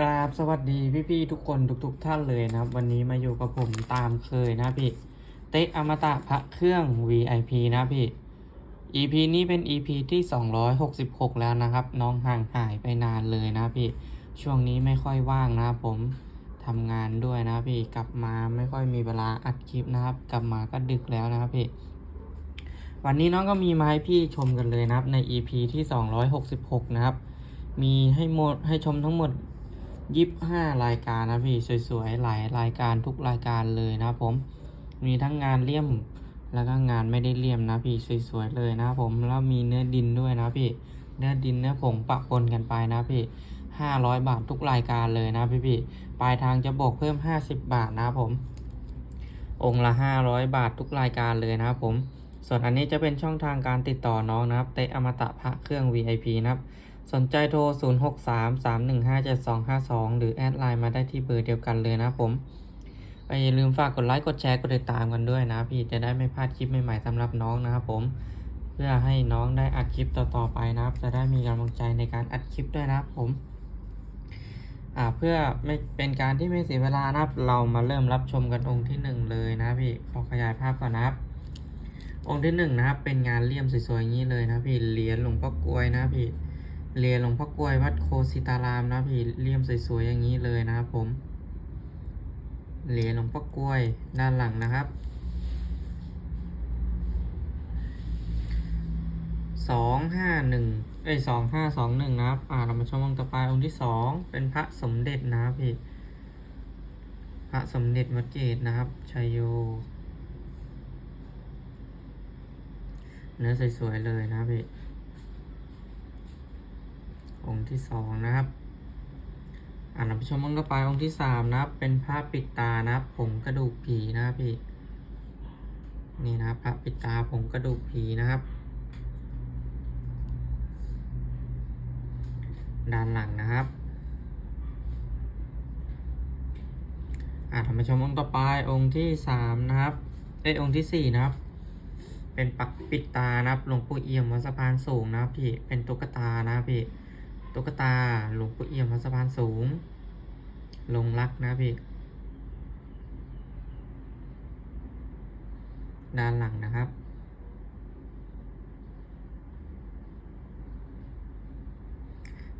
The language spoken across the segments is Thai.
กราบสวัสดีพี่ๆทุกคนทุกๆท่านเลยนะครับ วันนี้มาอยู่กับผมตามเคยนะพี่ เต็กอมตะพระเครื่อง VIP นะพี่ EP นี้เป็น EP ที่ 266 แล้วนะครับ น้องห่างหายไปนานเลยนะพี่ ช่วงนี้ไม่ค่อยว่างนะผมทำงานด้วยนะพี่ กลับมาไม่ค่อยมีเวลาอัดคลิปนะครับ กลับมาก็ดึกแล้วนะครับพี่ วันนี้น้องก็มีมาให้พี่ชมกันเลยนะครับใน EP ที่ 266 นะครับ มีให้หมดให้ชมทั้งหมด ยี่ห้ารายการนะพี่สวยๆหลายรายการทุกรายการเลยนะผมมีทั้งงานเลี่ยมแล้วก็งานไม่ได้เลี่ยมนะพี่สวยๆเลยนะผมแล้วมีเนื้อดินด้วยนะพี่เนื้อดินเนื้อผงปะปนกันไปนะพี่ห้าร้อยบาททุกรายการเลยนะพี่พี่ๆปลายทางจะบวกเพิ่มห้าสิบบาทนะผม องละห้าร้อยบาททุกรายการเลยนะผม ส่วนอันนี้จะเป็นช่องทางการติดต่อน้องนะครับเตะอมตะพระเครื่อง VIP นะครับ สนใจโทร 0633157252 หรือแอดไลน์มาได้ที่เบอร์เดียวกันเลยนะผมอย่าลืมฝากกดไลค์กดแชร์กดติดตามกันด้วยนะ พี่จะได้ไม่พลาดคลิปใหม่ๆสำหรับน้องนะครับผม เพื่อให้น้องได้อัดคลิปต่อๆไปนะครับ จะได้มีกำลังใจในการอัดคลิปด้วยนะครับผมอ่าเพื่อไม่เป็นการที่ไม่เสียเวลานะครับ เรามาเริ่มรับชมกันองค์ที่หนึ่งเลยนะพี่ขอขยายภาพก่อนนะครับ องค์ที่หนึ่งนะครับเป็นงานเลี่ยมสวยๆอย่างนี้เลยนะพี่เหรียญหลวงพ่อกลวยนะพี่ เรียนหลวงพ่อกล้วยวัดโคสิตารามนะพี่เลี่ยมสวยๆอย่างนี้เลยนะครับผมเหรียญหลวงพ่อกล้วยด้านหลังนะครับสองห้าหนึ่งเอ้ยสองห้าสองหนึ่งนะครับ อ่าเรามาชมองค์ต่อไปองค์ที่สองเป็นพระสมเด็จนะครับพี่พระสมเด็จวัดเจดนะครับชัยโยเนื้อสวยๆเลยนะครับพี่ องค์ที่สองนะครับ อ่านผู้ชมองค์ต่อไปองค์ที่สามนะครับ เป็นพระปิดตานะครับผงกระดูกผีนะครับพี่นี่นะครับพระปิดตาผงกระดูกผีนะครับ ด้านหลังนะครับอ่าท่านผู้ชมองค์ต่อไปองค์ที่สามนะครับเอ้องค์ที่สี่นะครับ เป็นปักปิดตานะครับหลวงปู่เอี่ยมวัดสะพานสูงนะครับพี่เป็นตุ๊กตานะครับพี่ ตุ๊กตาหลวงปู่เอี่ยมสะพานสูง ลงรักนะพี่ ด้านหลังนะครับ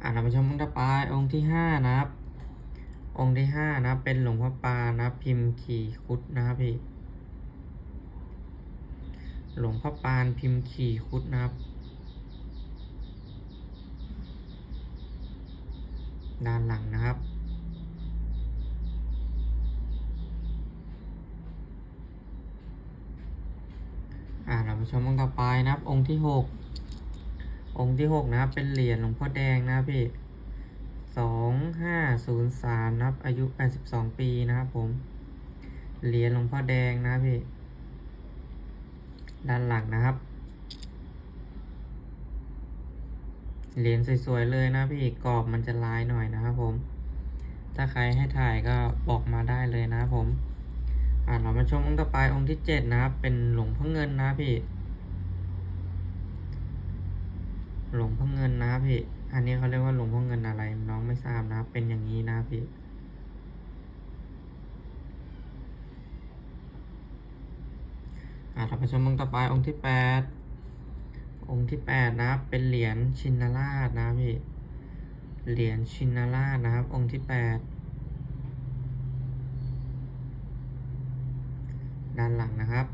อ่าเรามาชมองค์ต่อไปองค์ที่ห้านะครับ องค์ที่ห้านะเป็นหลวงพ่อปานับพิมพ์ขี่คุดนะครับพี่ หลวงพ่อปานพิมพ์ขี่คุดนะครับ ด้านหลังนะครับ อ่าเรามาชมองค์ต่อไปนะครับ องค์ที่หกองค์ที่หกนะครับ เป็นเหรียญหลวงพ่อแดงนะพี่สองห้าศูนย์สามนะครับ อายุแปดสิบสองปีนะครับผม เหรียญหลวงพ่อแดงนะพี่ ด้านหลังนะครับ เหรียญสวยๆเลยนะพี่กรอบมันจะลายหน่อยนะครับผม ถ้าใครให้ถ่ายก็บอกมาได้เลยนะครับผม อ่าเรามาชมองค์ต่อไปองค์ที่เจ็ดนะครับ เป็นหลวงพ่อเงินนะพี่ หลวงพ่อเงินนะพี่ อันนี้เขาเรียกว่าหลวงพ่อเงินอะไร น้องไม่ทราบนะเป็นอย่างนี้นะพี่อ่าเราไปชมองค์ต่อไปองค์ที่แปด องค์ที่แปดนะครับ เป็นเหรียญชินราชนะพี่เหรียญชินราชนะครับ องค์ที่แปดด้านหลังนะครับ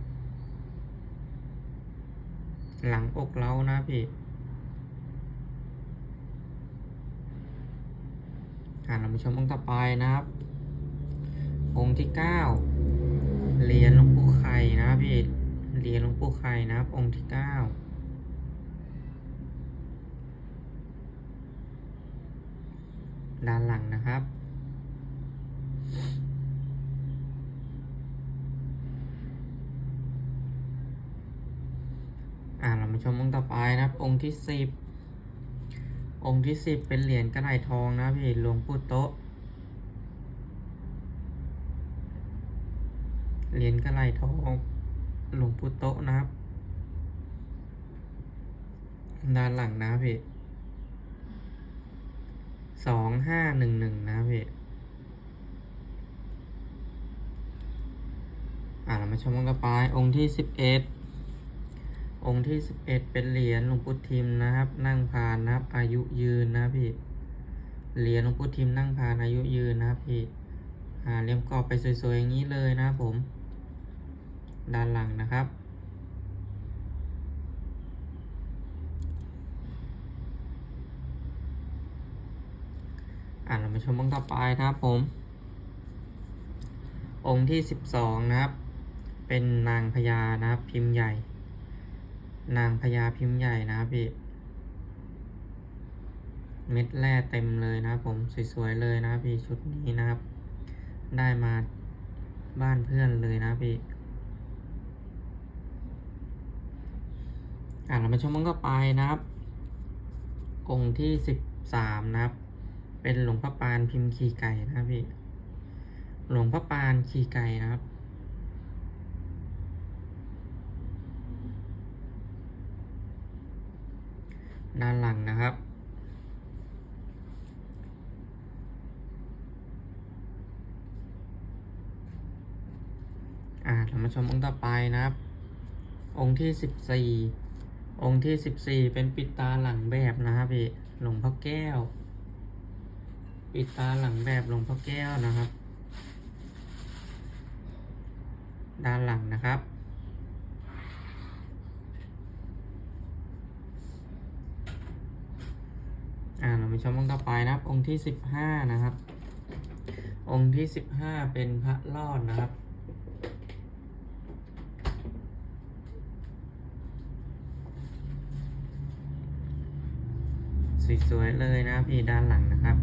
หลังอกเล้านะพี่อ่าเรามาชมองค์ต่อไปนะครับ องค์ที่เก้าเหรียญหลวงปู่ไข่นะพี่เหรียญหลวงปู่ไข่นะครับ องค์ที่เก้า ด้านหลังนะครับ อ่าเรามาชมองค์ต่อไปนะครับ องค์ที่สิบองค์ที่สิบเป็นเหรียญกระไหลทองนะพี่หลวงปู่โตะเหรียญกระไหลทองหลวงปู่โตะนะครับ ด้านหลังนะพี่ สองห้าหนึ่งหนึ่งนะพี่อ่าเรามาชมองค์ต่อไปองค์ที่สิบเอ็ดองค์ที่สิบเอ็ดเป็นเหรียญหลวงปู่ทิมนะครับ นั่งพานนะครับ อายุยืนนะพี่เหรียญหลวงปู่ทิมนั่งพานอายุยืนนะครับพี่อ่าเลี่ยมกรอบไปสวยๆอย่างนี้เลยนะครับผม ด้านหลังนะครับ อ่าเรามาชมองค์ต่อไปนะครับผม องค์ที่สิบสองนะครับ เป็นนางพญานะครับพิมพ์ใหญ่ นางพญาพิมพ์ใหญ่นะครับพี่ เม็ดแร่เต็มเลยนะครับผมสวยๆเลยนะครับพี่ชุดนี้นะครับ ได้มาบ้านเพื่อนเลยนะพี่อ่าเรามาชมองค์ต่อไปนะครับ องค์ที่สิบสามนะครับ เป็นหลวงพ่อปานพิมพ์ขี่ไก่นะพี่ หลวงพ่อปานขี่ไก่นะครับด้านหลังนะครับ อ่าเรามาชมองค์ต่อไปนะครับ องค์ที่สิบสี่ องค์ที่สิบสี่เป็นปิดตาหลังแบบนะครับพี่ หลวงพ่อแก้ว ปิดตาหลังแบบหลวงพ่อแก้วนะครับ ด้านหลังนะครับ อ่าเราไปชมองค์ต่อไปนะครับ องค์ที่สิบห้านะครับ องค์ที่สิบห้าเป็นพระรอดนะครับสวยๆเลยนะพี่ด้านหลังนะครับ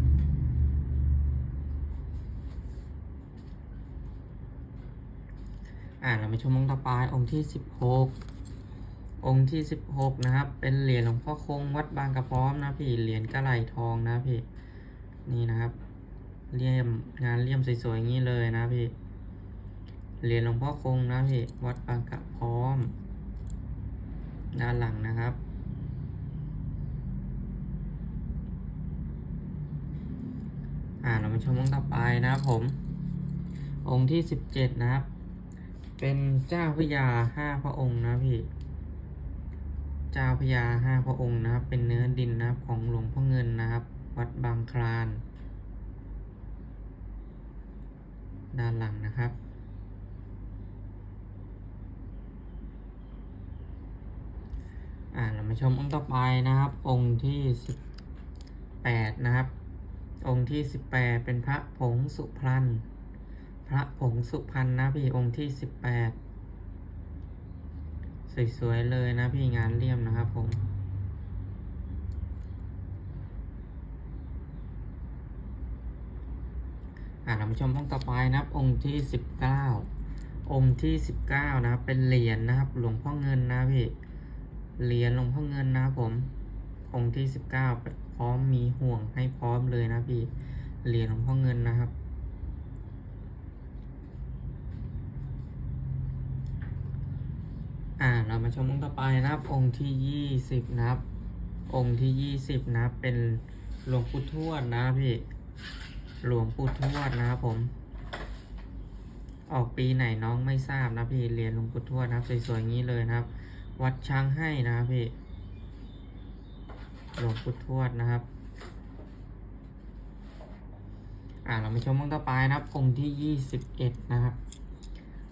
อ่าเรามาชมองค์ต่อไปองค์ที่สิบหกองค์ที่สิบหกนะครับ เป็นเหรียญหลวงพ่อคงวัดบางกระพร้อมนะพี่เหรียญกระไหลทองนะพี่นี่นะครับเลี่ยมงานเลี่ยมสวยๆอย่างนี้เลยนะพี่เหรียญหลวงพ่อคงนะพี่วัดบางกระพร้อม ด้านหลังนะครับอ่าเรามาชมองค์ต่อไปนะครับผม องค์ที่สิบเจ็ดนะครับ เป็นเจ้าพระยาห้าพระองค์นะพี่ เจ้าพระยาห้าพระองค์นะครับ เป็นเนื้อดินนะครับของหลวงพ่อเงินนะครับ วัดบางคลาน ด้านหลังนะครับอ่าเรามาชมองค์ต่อไปนะครับ องค์ที่สิบแปดนะครับ องค์ที่สิบแปดเป็นพระผงสุพรรณ พระผงสุพรรณนะพี่องค์ที่สิบแปดสวยๆเลยนะพี่งานเลี่ยมนะครับผมอ่าเรามาชมห้องต่อไปนะครับ องค์ที่สิบเก้าองค์ที่สิบเก้านะครับ เป็นเหรียญนะครับ หลวงพ่อเงินนะพี่เหรียญหลวงพ่อเงินนะครับผม องค์ที่สิบเก้าพร้อมมีห่วงให้พร้อมเลยนะพี่เหรียญหลวงพ่อเงินนะครับ อ่า เรา มาชมองค์ต่อไปนะครับ องค์ที่ยี่สิบนะครับ องค์ที่ยี่สิบนะครับ เป็นหลวงปู่ทวดนะพี่ หลวงปู่ทวดนะครับผม ออกปีไหนน้องไม่ทราบนะพี่เรียนหลวงปู่ทวดนะครับสวยๆอย่างนี้เลยนะครับ วัดช้างให้นะครับพี่ หลวงปู่ทวดนะครับ อ่าเรามาชมองค์ต่อไปนะครับ องค์ที่ยี่สิบเอ็ดนะครับ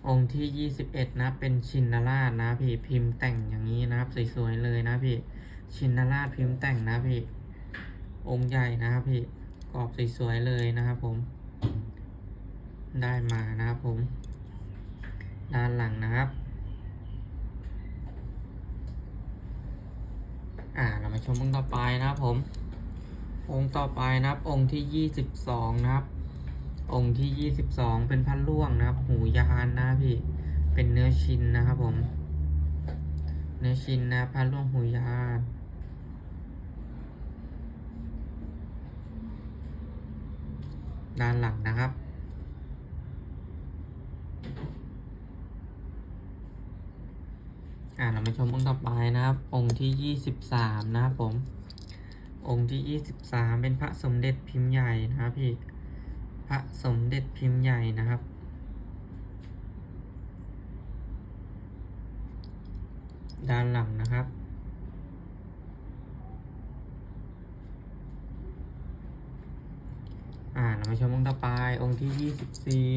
องค์ที่ยี่สิบเอ็ดนะ เป็นชินราชนะพี่พิมพ์แต่งอย่างนี้นะครับ สวยๆเลยนะพี่ ชินราชพิมพ์แต่งนะพี่ องค์ใหญ่นะครับพี่กรอบสวยๆเลยนะครับผม ได้มานะครับผม ด้านหลังนะครับ อ่าเรามาชมองค์ต่อไปนะครับผม องค์ต่อไปนะครับ องค์ที่ยี่สิบสองนะครับ องค์ที่ยี่สิบสองเป็นพันล่วงนะครับ หูยานนะพี่ เป็นเนื้อชินนะครับผม เนื้อชินนะพันล่วงหูยานด้านหลังนะครับ อ่าเรามาชมองค์ต่อไปนะครับ องค์ที่ยี่สิบสามนะครับผม องค์ที่ยี่สิบสามเป็นพระสมเด็จพิมพ์ใหญ่นะครับพี่ พระสมเด็จพิมพ์ใหญ่นะครับ ด้านหลังนะครับ อ่าเรามาชมองค์ต่อไปองค์ที่ยี่สิบสี่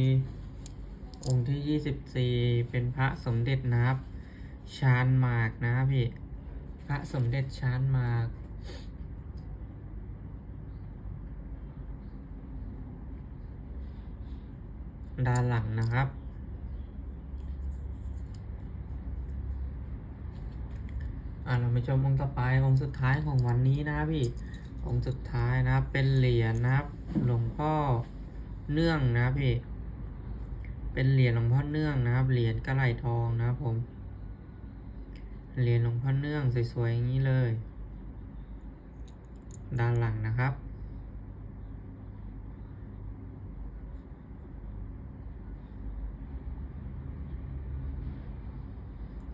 องค์ที่ยี่สิบสี่เป็นพระสมเด็จนะครับ ชานมากนะพี่ พระสมเด็จชานมาก ด้านหลังนะครับ อ่าเราไปชมองค์ต่อไปองค์สุดท้ายของวันนี้นะครับพี่ องค์สุดท้ายนะครับเป็นเหรียญนะครับ หลวงพ่อเนื่องนะครับพี่ เป็นเหรียญหลวงพ่อเนื่องนะครับ เหรียญกระไหลทองนะครับผม เหรียญหลวงพ่อเนื่องสวยๆอย่างนี้เลย ด้านหลังนะครับ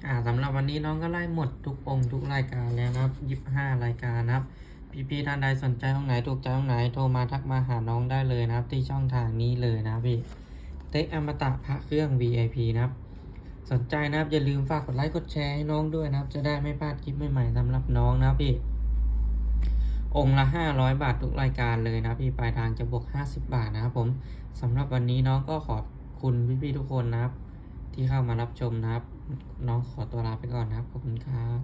อ่าสำหรับ วันนี้น้องก็ไล่หมดทุกองค์ทุกรายการแล้วนะครับยี่ห้ารายการนะครับ พี่ๆท่านใดสนใจห้องไหนถูกใจห้องไหนโทรมาทักมาหาน้องได้เลยนะครับ ที่ช่องทางนี้เลยนะพี่เต็กอมตะพระเครื่อง VIP นะครับ สนใจนะครับอย่าลืมฝากกดไลค์กดแชร์ให้น้องด้วยนะครับ จะได้ไม่พลาดคลิปใหม่ๆสำหรับน้องนะพี่องค์ละ 500 บาททุกรายการเลยนะพี่ปลายทางจะบวก 50 บาทนะครับผมสำหรับวันนี้น้องก็ขอบคุณพี่ๆทุกคนนะครับ ที่เข้ามารับชมนะครับ น้องขอตัวลาไปก่อนนะครับ ขอบคุณครับ